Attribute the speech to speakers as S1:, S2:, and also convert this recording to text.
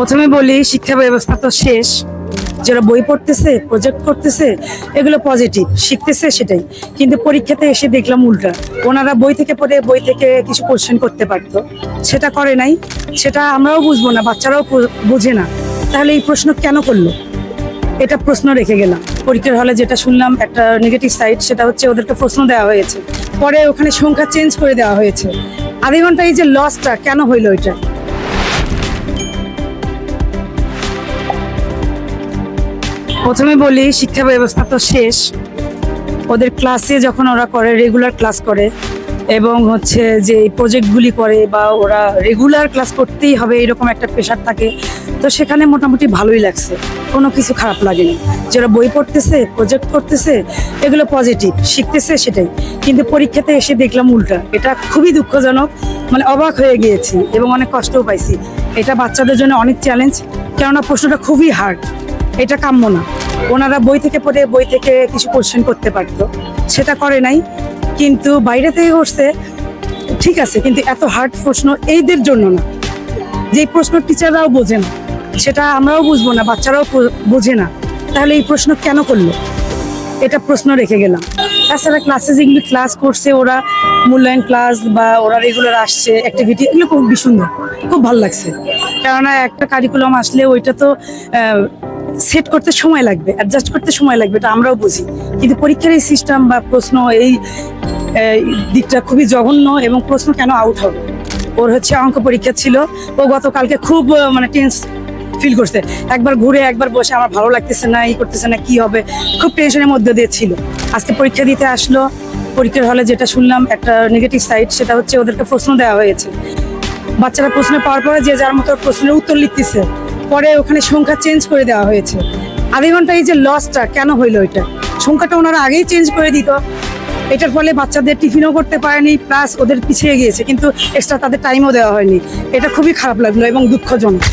S1: প্রথমে বলি, শিক্ষা ব্যবস্থা তো শেষ। যারা বই পড়তেছে প্রজেক্ট করতেছে, এগুলো পজিটিভ শিখতেছে সেটাই। কিন্তু পরীক্ষাতে এসে দেখলাম উল্টা। ওনারা বই থেকে পড়ে, বই থেকে কিছু কোশ্চেন করতে পারতো। সেটা করে নাই। সেটা আমরাও বুঝব না, বাচ্চারাও বোঝে না। তাহলে এই প্রশ্ন কেন করল? এটা প্রশ্ন রেখে গেলাম। পরীক্ষার হলে যেটা শুনলাম, একটা নেগেটিভ সাইড সেটা হচ্ছে ওদেরকে প্রশ্ন দেওয়া হয়েছে। পরে ওখানে সংখ্যা চেঞ্জ করে দেওয়া হয়েছে। আধা ঘণ্টা এই যে লসটা কেন হইল এটা? প্রথমে বলি, শিক্ষা ব্যবস্থা তো শেষ। ওদের ক্লাসে যখন ওরা করে রেগুলার ক্লাস করে, এবং হচ্ছে যে প্রজেক্টগুলি করে বা ওরা রেগুলার ক্লাস করতেই হবে, এরকম একটা প্রেশার থাকে, তো সেখানে মোটামুটি ভালোই লাগছে। কোনো কিছু খারাপ লাগেনি। যে ওরা বই পড়তেছে প্রজেক্ট করতেছে, এগুলো পজিটিভ শিখতেছে সেটাই। কিন্তু পরীক্ষাতে এসে দেখলাম উল্টা। এটা খুবই দুঃখজনক মানে অবাক হয়ে গিয়েছি এবং অনেক কষ্টও পাইছি। এটা বাচ্চাদের জন্য অনেক চ্যালেঞ্জ কেননা প্রশ্নটা খুবই হার্ড এটা কাম্য না। ওনারা বই থেকে পড়ে বই থেকে কিছু কোশ্চেন করতে পারতো। সেটা করে নাই। কিন্তু বাইরে থেকে করছে, ঠিক আছে, কিন্তু এত হার্ড প্রশ্ন এইদের জন্য না। যে প্রশ্ন টিচাররাও বোঝে না, সেটা আমরাও বুঝব না, বাচ্চারাও বোঝে না। তাহলে এই প্রশ্ন কেন করল? এটা প্রশ্ন রেখে গেলাম। তাছাড়া ক্লাসে যেগুলি ক্লাস করছে ওরা, মূল্যায়ন ক্লাস বা ওরা রেগুলার আসছে অ্যাক্টিভিটি এগুলো খুবই সুন্দর খুব ভালো লাগছে। কেননা একটা কারিকুলাম আসলে ওইটা তো সেট করতে সময় লাগবে অ্যাডজাস্ট করতে সময় লাগবে, এটা আমরাও বুঝি। কিন্তু পরীক্ষার এই সিস্টেম বা প্রশ্ন, এই দিকটা খুবই জঘন্য এবং প্রশ্ন কেন আউট হবে? ওর হচ্ছে অঙ্ক পরীক্ষা ছিল, ও গতকালকে খুব মানে টেন্স ফিল করছে। একবার ঘুরে, একবার বসে আমার ভালো লাগতেছে না এই করতেছে না, কি হবে? খুব টেনশনের মধ্যে দিয়ে ছিল। আজকে পরীক্ষা দিতে আসলো, পরীক্ষার হলে যেটা শুনলাম, একটা নেগেটিভ সাইড সেটা হচ্ছে ওদেরকে প্রশ্ন দেওয়া হয়েছে। বাচ্চারা প্রশ্ন পাওয়ার পরে যে যার মতো প্রশ্নের উত্তর লিখতেছে পরে ওখানে সংখ্যা চেঞ্জ করে দেওয়া হয়েছে। আধা ঘণ্টা এই যে লসটা কেন হইল এটা? সংখ্যাটা ওনারা আগেই চেঞ্জ করে দিত। এটার ফলে বাচ্চাদের টিফিনও করতে পারেনি প্লাস ওদের পিছিয়ে গিয়েছে, কিন্তু এক্সট্রা তাদের টাইমও দেওয়া হয়নি। এটা খুবই খারাপ লাগল এবং দুঃখজনক।